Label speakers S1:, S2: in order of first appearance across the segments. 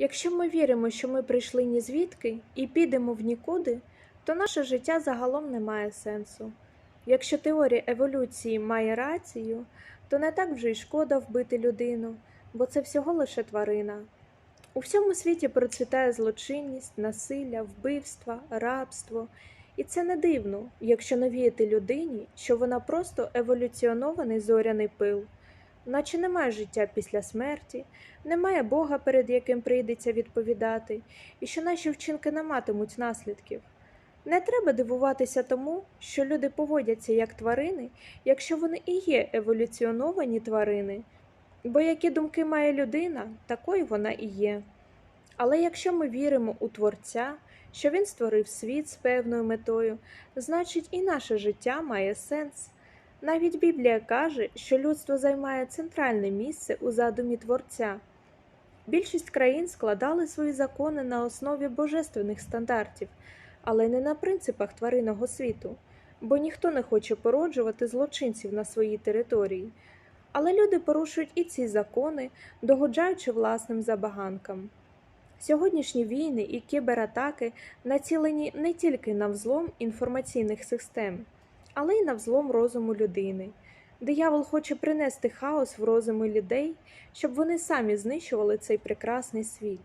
S1: Якщо ми віримо, що ми прийшли ні звідки і підемо в нікуди, то наше життя загалом не має сенсу. Якщо теорія еволюції має рацію, то не так вже й шкода вбити людину, бо це всього лише тварина. У всьому світі процвітає злочинність, насилля, вбивства, рабство. І це не дивно, якщо навіяти людині, що вона просто еволюціонований зоряний пил, наче немає життя після смерті, немає Бога, перед яким прийдеться відповідати, і що наші вчинки не матимуть наслідків. Не треба дивуватися тому, що люди поводяться як тварини, якщо вони і є еволюціоновані тварини, бо які думки має людина, такою вона і є. Але якщо ми віримо у Творця, що Він створив світ з певною метою, значить і наше життя має сенс. Навіть Біблія каже, що людство займає центральне місце у задумі Творця. Більшість країн складали свої закони на основі божественних стандартів, але не на принципах тваринного світу, бо ніхто не хоче породжувати злочинців на своїй території. Але люди порушують і ці закони, догоджаючи власним забаганкам. Сьогоднішні війни і кібератаки націлені не тільки на взлом інформаційних систем, але й на взлом розуму людини. Диявол хоче принести хаос в розуми людей, щоб вони самі знищували цей прекрасний світ.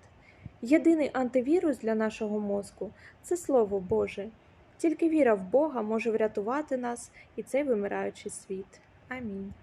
S1: Єдиний антивірус для нашого мозку це Слово Боже. Тільки віра в Бога може врятувати нас і цей вимираючий світ. Амінь.